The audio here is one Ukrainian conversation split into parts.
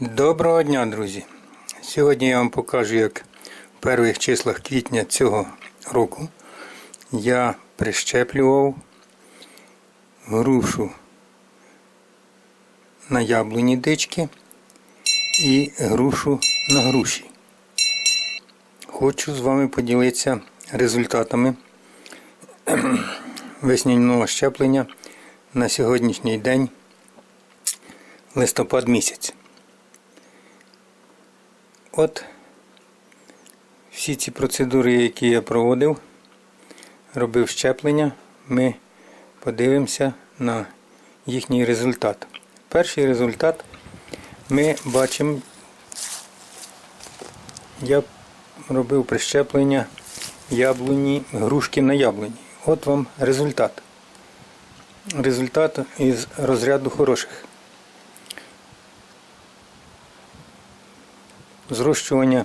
Доброго дня, друзі! Сьогодні я вам покажу, як в перших числах квітня цього року я прищеплював грушу на яблуні дички і грушу на груші. Хочу з вами поділитися результатами весняного щеплення на сьогоднішній день листопад місяць. От всі ці процедури, які я проводив, робив щеплення, ми подивимося на їхній результат. Перший результат ми бачимо, я робив прищеплення яблуні, грушки на яблуні. От вам результат. Результат із розряду хороших. Зрощування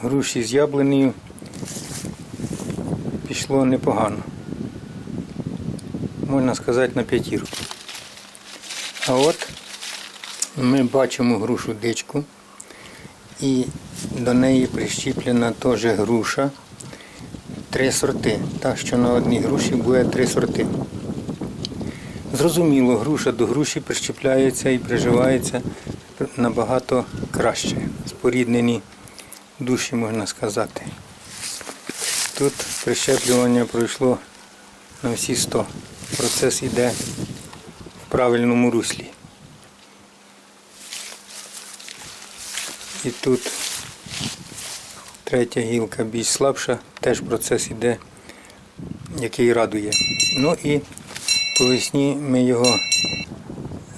груші з яблунею пішло непогано. Можна сказати на п'ятірку. А от ми бачимо грушу дичку і до неї прищіплена теж груша. Три сорти. Так що на одній груші буде три сорти. Зрозуміло, груша до груші прищепляється і приживається набагато краще. Споріднені душі, можна сказати. Тут прищеплювання пройшло на всі 100. Процес йде в правильному руслі. І тут третя гілка більш слабша, теж процес йде, який радує. Ну і по весні ми його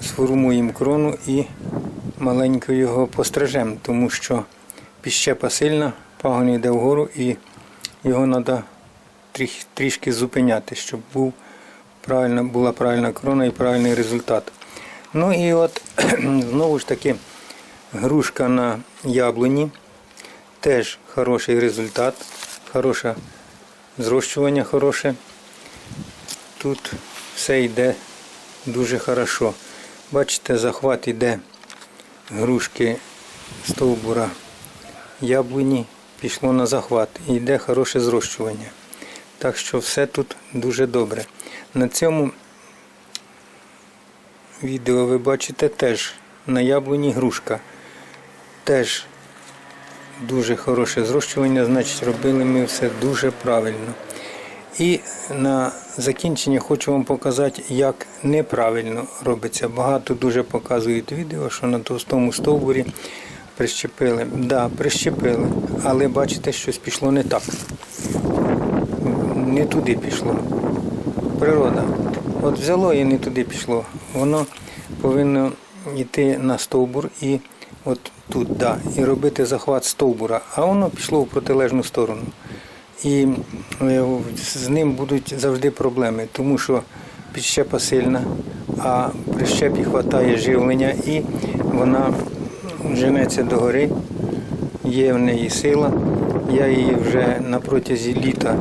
сформуємо крону і маленько його пострижемо, тому що піщепа сильна, пагон йде вгору і його треба трішки зупиняти, щоб був правильна, була правильна крона і правильний результат. Ну і от знову ж таки грушка на яблуні. Теж хороший результат, хороше зрощування хороше. Тут все йде дуже хорошо. Бачите, захват йде грушки стовбура яблуні, пішло на захват і йде хороше зрощування. Так що все тут дуже добре. На цьому відео ви бачите теж на яблуні грушка. Теж дуже хороше зрощування, значить робили ми все дуже правильно. І на закінчення хочу вам показати, як неправильно робиться. Багато дуже показують відео, що на товстому стовбурі прищепили. Да, прищепили, але бачите, щось пішло не так. Не туди пішло. Природа. От взяло і не туди пішло. Воно повинно йти на стовбур і от тут, да, і робити захват стовбура, а воно пішло в протилежну сторону. І е, з ним будуть завжди проблеми, тому що підщепа сильна, а при щепі вистачає живлення і вона женеться догори, є в неї сила. Я її вже на протязі літа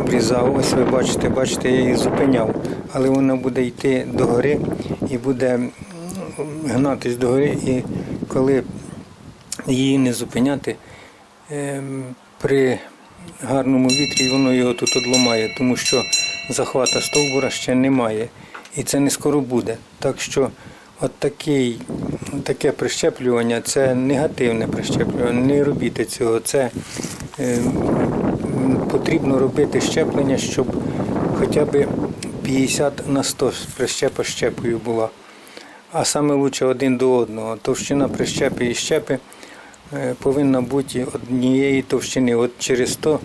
обрізав. Ось ви бачите, бачите, я її зупиняв, але вона буде йти догори і буде гнатись догори. І коли її не зупиняти, ем, при гарному вітрі воно його тут одламає, тому що захвата стовбура ще немає. І це не скоро буде. Так що от такий, таке прищеплювання це негативне прищеплювання. Не робіть цього. Це е, потрібно робити щеплення, щоб хоча б 50 на 100 прищепа щепою була. А саме лучше один до одного. Товщина прищепи і щепи повинна бути однієї товщини. От через то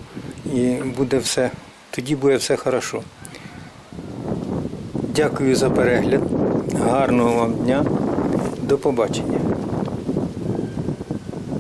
і буде все, тоді буде все хорошо. Дякую за перегляд. Гарного вам дня. До побачення.